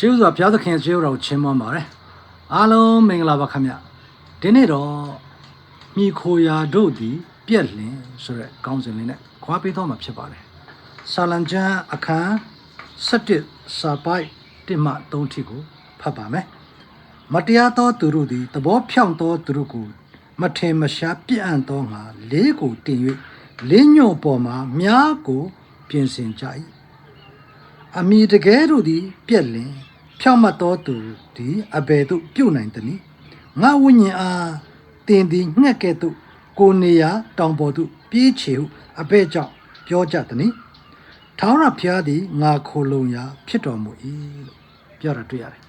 ရှေးဥစွာဘုရားသခင်ရှေးဥတော်ကိုချီးမွမ်းပါတယ်အားလုံးမင်္ဂလာပါခင်ဗျဒီနေ့တော့မိခိုရာတို့သည် ပြက်လင်ဆိုတဲ့ကောင်းစဉ်လေးနဲ့ခွာပေးတော့မှာဖြစ်ပါတယ်ဆာလံကျမ်းအခန်း7စာပိုက်1မှ3ထိကိုဖတ်ပါမယ်မတရားသောသူတို့သည်သဘောဖြောင့်သောသူတို့ကိုမထင်မရှားပြည့်အံ့သောငါလေးကိုတင်၍လေးညွန့်ပေါ်မှာမြားကို ပြင်ဆင်ကြ၏အမိတကယ်တို့သည် ပြက်လင် ဖြောင့်မတ်သောသူသည်အဘယ်သို့ပြုတ်နိုင်သနည်းငါဝိညာဉ်အားတင်သည်ငှက်ကဲ့သို့ကိုယ်နေရာတောင်ပေါ်သို့ပြေးချေဟုအဘယ်ကြောင့်ပြောကြသနည်းထောင်းရဖျားသည်ငါခိုလုံရာ ဖြစ်တော်မူ၏လို့ပြောတာတွေ့ရတယ်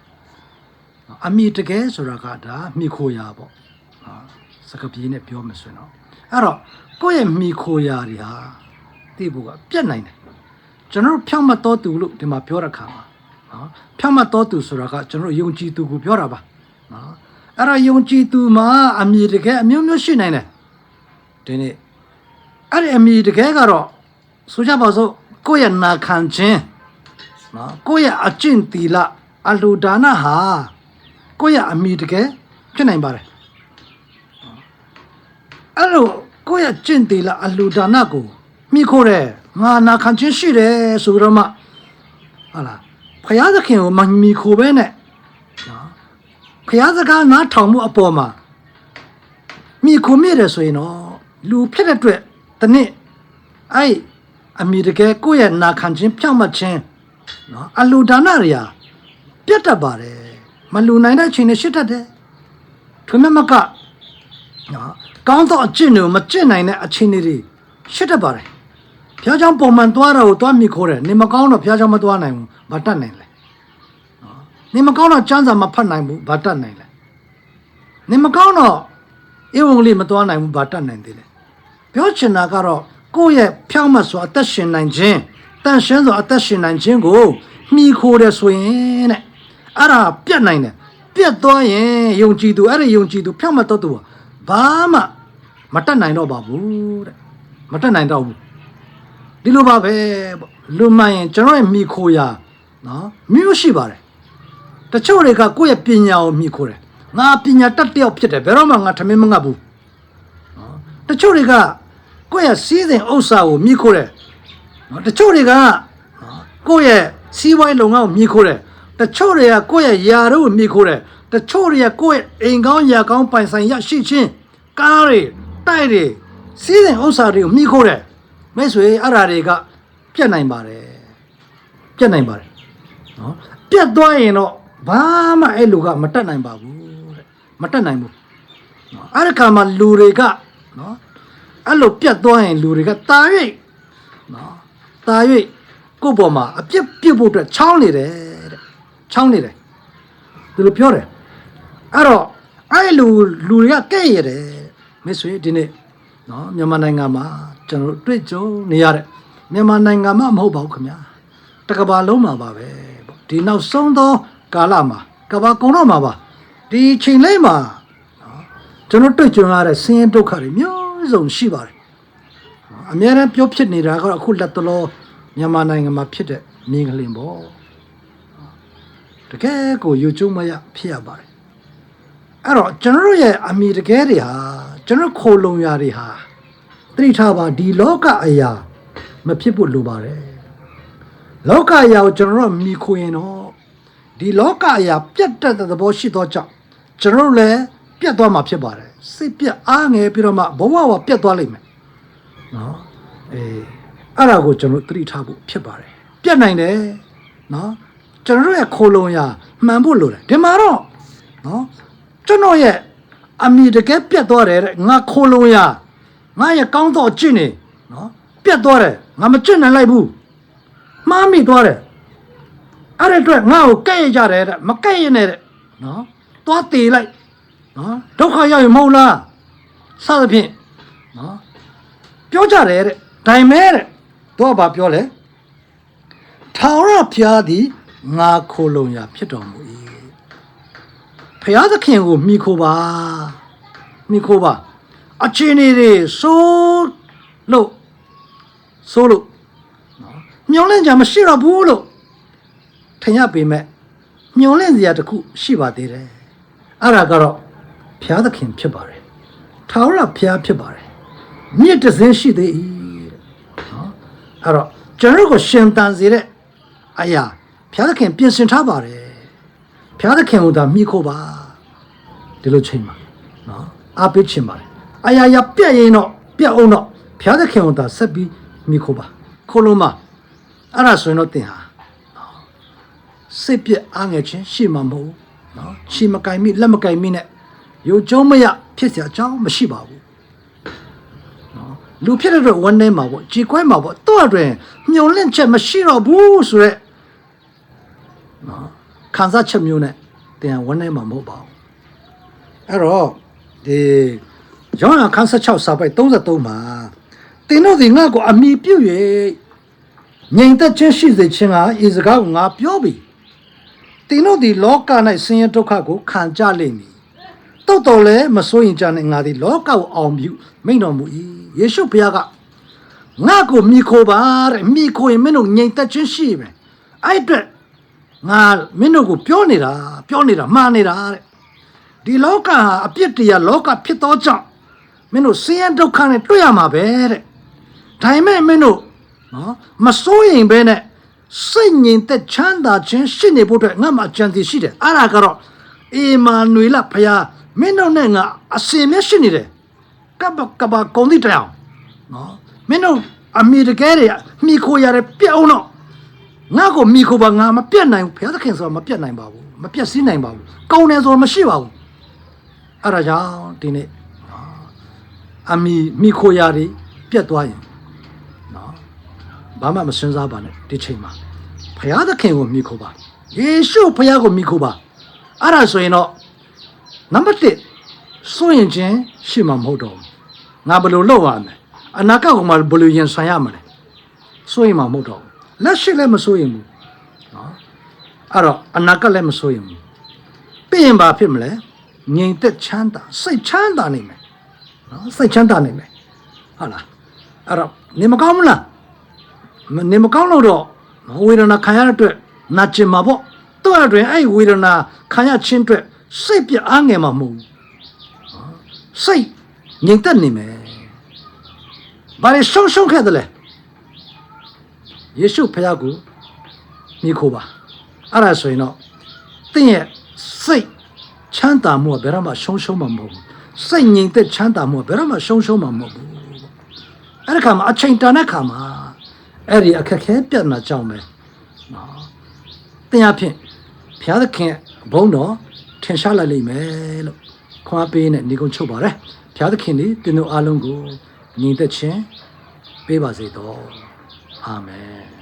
အမိတကယ်ဆိုတာကဒါမိခိုရာပေါ့ဟာစကပြေးနဲ့ပြောမှဆိုရင်တော့အဲ့တော့ကိုယ့်ရဲ့မိခိုရာတွေဟာသိဖို့ကပြတ်နိုင်တယ်ကျွန်တော်တို့ဖြောင့်မတ်တော်သူလို့ဒီမှာပြောတဲ့ခါမှာ နော်ဖြောင့်မတ်တော်သူဆိုတာကကျွန်တော်တို့ယုံကြည်သူကိုပြောတာပါနော်အဲ့တော့ယုံကြည်သူမှာအမိတကယ်အမျိုးမျိုးရှိနိုင်တယ်ဒီနေ့အဲ့ဒီအမိတကယ်ကတော့ဆိုကြပါစို့ကိုယ့်ရဲ့နာခံခြင်းနော်ကိုယ့်ရဲ့အကျင့်တီလအလူဒါနဟာကိုယ့်ရဲ့အမိတကယ်ဖြစ်နိုင်ပါတယ်အဲ့လိုကိုယ့်ရဲ့ကျင့်တီလအလူဒါနကိုမိခိုးတယ်ငါနာခံခြင်းရှိတယ်ဆိုတော့မှဟာလား ဖယားသခင်ကိုမမိခိုးပဲနဲ့နော်ဖယားစကားနားထောင်မှုအပေါ်မှာမိခိုးမိတယ်ဆိုရင်တော့လူဖြစ်တဲ့အတွက်တနည်းအဲ့အမိတကယ်ကိုယ့်ရဲ့နာခံခြင်းဖြောင့်မတ်ခြင်းနော်အလူဒါနတွေဟာပြတ်တတ်ပါတယ်မလူနိုင်တဲ့ချိန်တွေရှိတတ်တယ်ထွေးမမကနော်ကောင်းသောအကျင့်တွေကိုမကျင့်နိုင်တဲ့အချိန်တွေရှိတတ်ပါတယ် ဘုရားကျောင်းပုံမှန်သွားတာကိုသွားမိခိုးတယ်နေမကောင်းတော့ဘုရားကျောင်းမသွားနိုင်ဘူးမတတ်နိုင်လေနော်နေမကောင်းတော့ကျမ်းစာမဖတ်နိုင်ဘူးဘာတတ်နိုင်လဲနေမကောင်းတော့ဧဝံဂေလိမသွားနိုင်ဘူးဘာတတ်နိုင်သေးလဲပြောချင်တာကတော့ကိုယ့်ရဲ့ဖြောင့်မတ်စွာအသက်ရှင်နိုင်ခြင်းတန်ရှင်းစွာအသက်ရှင်နိုင်ခြင်းကိုမိခိုးတယ်ဆိုရင်တဲ့အဲ့ဒါပြတ်နိုင်တယ်ပြတ်သွားရင်ယုံကြည်သူအဲ့ဒီယုံကြည်သူဖြောင့်မတ်တော့သူဘာမှမတတ်နိုင်တော့ပါဘူးတဲ့မတတ်နိုင်တော့ဘူး ဒီလိုပါပဲပေါ့လူမှန်ရင်ကျွန်တော်ရဲ့မိခိုရာနော်မျိုးရှိပါတယ်တချို့တွေကကိုယ့်ရဲ့ပညာကိုမိခိုတယ်ငါပညာတတ်တယောက်ဖြစ်တယ်ဘယ်တော့မှငါထမင်းမငတ်ဘူးနော်တချို့တွေကကိုယ့်ရဲ့စီးစိမ်ဥစ္စာကိုမိခိုတယ်နော်တချို့တွေကနော်ကိုယ့်ရဲ့စီးပွားရေးလုပ်ငန်းကိုမိခိုတယ်တချို့တွေကကိုယ့်ရဲ့ယာတို့ကိုမိခိုတယ်တချို့တွေကကိုယ့်ရဲ့အိမ်ကောင်းယာကောင်းပိုင်ဆိုင်ရရှိချင်းကားတွေတိုက်တွေစီးစိမ်ဥစ္စာတွေကိုမိခိုတယ် မိတ်ဆွေအဲ့ဓာတွေကပြတ်နိုင်ပါတယ်ပြတ်နိုင်ပါတယ်နော်ပြတ်သွားရင်တော့ဘာမှအဲ့လူကမတက်နိုင်ပါဘူးတဲ့မတက်နိုင်ဘူးနော်အဲ့ဒီခါမှာလူတွေကနော်အဲ့လိုပြတ်သွားရင်လူတွေကတာ၍နော်တာ၍ကိုယ့်ပေါ်မှာအပြစ်ပြုတ်ဖို့အတွက်ချောင်းနေတယ်တဲ့ချောင်းနေတယ်ဒီလိုပြောတယ်အဲ့တော့အဲ့လူလူတွေကကဲ့ရတယ်မိတ်ဆွေဒီနေ့နော်မြန်မာနိုင်ငံမှာ ကျွန်တော်တို့တွေ့ကြုံနေရတဲ့မြန်မာနိုင်ငံမှာမဟုတ်ပါဘူးခင်ဗျာတကဘာလုံးမှာပါပဲပေါ့ဒီနောက်ဆုံးသောကာလမှာကဘာကုံတော့မှာပါဒီချိန်လေးမှာနော်ကျွန်တော်တွေ့ကြုံရတဲ့ဆင်းရဲဒုက္ခတွေမျိုးစုံရှိပါတယ်နော်အများအားပြောဖြစ်နေတာကတော့အခုလက်တလောမြန်မာနိုင်ငံမှာဖြစ်တဲ့မြင်းကလင်ပေါ့တကယ်ကိုယူကျုံမရဖြစ်ရပါတယ်အဲ့တော့ကျွန်တော်တို့ရဲ့အမိတကယ်တွေဟာကျွန်တော်ခိုလုံရာတွေဟာသ တိထားပါဒီလောကအရာမဖြစ်ဖို့လိုပါတယ်လောကအရာကိုကျွန်တော်တို့မိခိုရင်တော့ဒီလောကအရာပြတ်တက်တဲ့သဘောရှိသောကြောင့်ကျွန်တော်တို့လည်းပြတ်သွားမှာဖြစ်ပါတယ်စိတ်ပြတ်အားငယ်ပြီးတော့မှဘဝဝပြတ်သွားလိမ့်မယ်နော်အေးအဲ့ဒါကိုကျွန်တော်တို့သတိထားဖို့ဖြစ်ပါတယ်ပြတ်နိုင်တယ်နော်ကျွန်တော်တို့ရဲ့ခိုလုံရာမှန်ဖို့လိုတယ်ဒီမှာတော့နော်ကျွန်တော်ရဲ့အမိတကယ်ပြတ်သွားတယ်တဲ့ငါခိုးလုံးရ ငါရဲ့ကောင်းတော့ကျင့်နေနော်ပြတ်သွားတယ်ငါမကျင့်နိုင်လိုက်ဘူးမှားမိသွားတယ်အဲ့ဒီအတွက်ငါ့ကိုကဲ့ရကြတယ်တဲ့မကဲ့ရနဲ့တဲ့နော်သွားတေလိုက်နော်ဒုက္ခရောက်ရင်မဟုတ်လားစသဖြင့်နော်ပြောကြတယ်တဲ့ဒါပေမဲ့တဲ့တော့ဘာပြောလဲထာဝရဘုရားသည်ငါခိုးလုံးရဖြစ်တော်မူ၏ဖျားသခင်ကိုမိခိုပါမိခိုပါ အချင်းနေတွေစိုးလို့စိုးလို့နော်မျောလင့်ကြမရှိတော့ဘူးလို့ထင်ရပေမဲ့ညှော်လင့်စရာတစ်ခုရှိပါသေးတယ်အဲ့ဒါကတော့ဘုရားသခင်ဖြစ်ပါတယ်ထာဝရဘုရားဖြစ်ပါတယ်မြစ်တစ်စင်းရှိသေး၏တဲ့နော်အဲ့တော့ကျွန်တော်တို့ကိုရှင်တန်စေတဲ့အရာဘုရားသခင်ပြင်ဆင်ထားပါတယ်ဘုရားသခင်ကိုသာမိခိုးပါဒီလိုချိန်မှာနော်အားပေးချင်ပါတယ် အရာရာပြက်ရင်တော့ပြက်အောင်တော့ဘုရားသခင်ကိုသာဆက်ပြီးမိခိုးပါခိုးလုံးမအဲ့ဒါဆိုရင်တော့သင်ဟာ စိတ်ပြက်အားငယ်ခြင်းရှိမှာမဟုတ်ဘူးနော်ချီမကင်မိလက်မကင်မိနဲ့ယုံကြုံမရဖြစ်เสียအကြောင်းမရှိပါဘူးနော်လူဖြစ်တဲ့အတွက်ဝန်းထဲမှာပေါ့ကြေခွဲမှာပေါ့တော့အတွင်မျောလင့်ချက်မရှိတော့ဘူးဆိုရက်နော်ခံစားချက်မျိုးနဲ့တင်ဝန်းထဲမှာမဟုတ်ပါဘူးအဲ့တော့ဒီ ယောဟန်ခန်း16စာပိုက်33မှာတင်တို့ဒီငါ့ကိုအမိပြုတ်၍ငြိမ်သက်ခြင်းရှိစေခြင်းကဤစကားကိုငါပြောပြီတင်တို့ဒီလောက၌ဆင်းရဲဒုက္ခကိုခံကြလိမ့်မည်။တုတ်တော်လည်းမစိုးရင်ကြနဲ့ငါဒီလောကကိုအောင်ပြုမိန့်တော်မူ၏။ယေရှုဘုရားကငါ့ကိုမိခိုပါတဲ့မိခိုရင်မင်းတို့ငြိမ်သက်ခြင်းရှိမယ်။အဲ့အတွက်ငါမင်းတို့ကိုပြောနေတာပြောနေတာမှားနေတာတဲ့။ဒီလောကဟာအပြစ်တရားလောကဖြစ်သောကြောင့် မင်းတို့ဆင်းရဲဒုက္ခနဲ့တွေ့ရမှာပဲတဲ့။ဒါပေမဲ့မင်းတို့နော်မစိုးရင်ပဲနဲ့စိတ်ငြိမ်သက်ချမ်းသာခြင်းရှိနေဖို့အတွက်ငါမှကြံစီရှိတယ်အဲ့ဒါကတော့အေမာနွေလဖယားမင်းတို့နဲ့ငါအစင်မျက်ရှိနေတယ်ကပ်ပကပကုံတိတောင်နော်မင်းတို့အမိတကယ်တွေမိခိုရတဲ့ပြက်အောင်တော့ငါ့ကိုမိခိုပါငါမပြတ်နိုင်ဘူးဘုရားသခင်ဆိုတာမပြတ်နိုင်ပါဘူးမပြတ်စည်းနိုင်ပါဘူးကောင်းတယ်ဆိုတာမရှိပါဘူးအဲ့ဒါကြောင့်ဒီနေ့နော် အမိမိခိုရတွေပြတ်သွားရင်နော်ဘာမှမစင်စားပါနဲ့ဒီချိန်မှာဘုရားသခင်ကိုမိခိုးပါယေရှုဘုရားကိုမိခိုးပါအဲ့ဒါဆိုရင်တော့နံပါတ်1စိုးရင်ချင်းရှိမှာမဟုတ်တော့ဘူးငါဘယ်လိုလုပ်ရမလဲအနာဂတ်ကမှဘယ်လိုရင်ဆိုင်ရမလဲစိုးရင်မှာမဟုတ်တော့ဘူးလက်ရှိလည်းမစိုးရင်ဘူးနော်အဲ့တော့အနာဂတ်လည်းမစိုးရင်ဘူးပြင်ရင်ဘာဖြစ်မလဲငြိမ်သက်ချမ်းသာစိတ်ချမ်းသာနေမယ် နော်စိတ်ချမ်းသာနေမယ်ဟုတ်လားအဲ့တော့နေမကောင်းဘူးလားမနေမကောင်းလို့တော့ဝေဒနာခံရတဲ့အတွက်နာကျင်မှာပေါ့သူ့အတွင်အဲ့ဒီဝေဒနာခံရခြင်းအတွက်စိတ်ပြအားငယ်မှာမဟုတ်ဘူးနော်စိတ်ငြိမ်သက်နေမယ်ဘာလဲရှုံရှုံခဲ့တယ်လဲယေရှုဖခင်ကိုမိခိုးပါအဲ့ဒါဆိုရင်တော့သင်ရဲ့စိတ်ချမ်းသာမှုကဘယ်တော့မှရှုံရှုံမှာမဟုတ်ဘူး စိတ်ငြိမ်သက်ချမ်းသာမှုကဘယ်တော့မှရှုံရှုံမှာမဟုတ်ဘူးအဲ့ဒီခါမှာအချိန်တန်တဲ့ခါမှာအဲ့ဒီအခက်ခဲပြတ်နာကြောင်းပဲနော်တင်အဖြစ်ဘုရားသခင်ဘုန်းတော်ထင်ရှားလိုက်လိမ့်မယ်လို့ခွန်အားပေးနဲ့ညီကုန်းချုပ်ပါရယ်ဘုရားသခင်ဒီတင်တို့အားလုံးကိုညီသက်ခြင်းပေးပါစေတော့အာမင်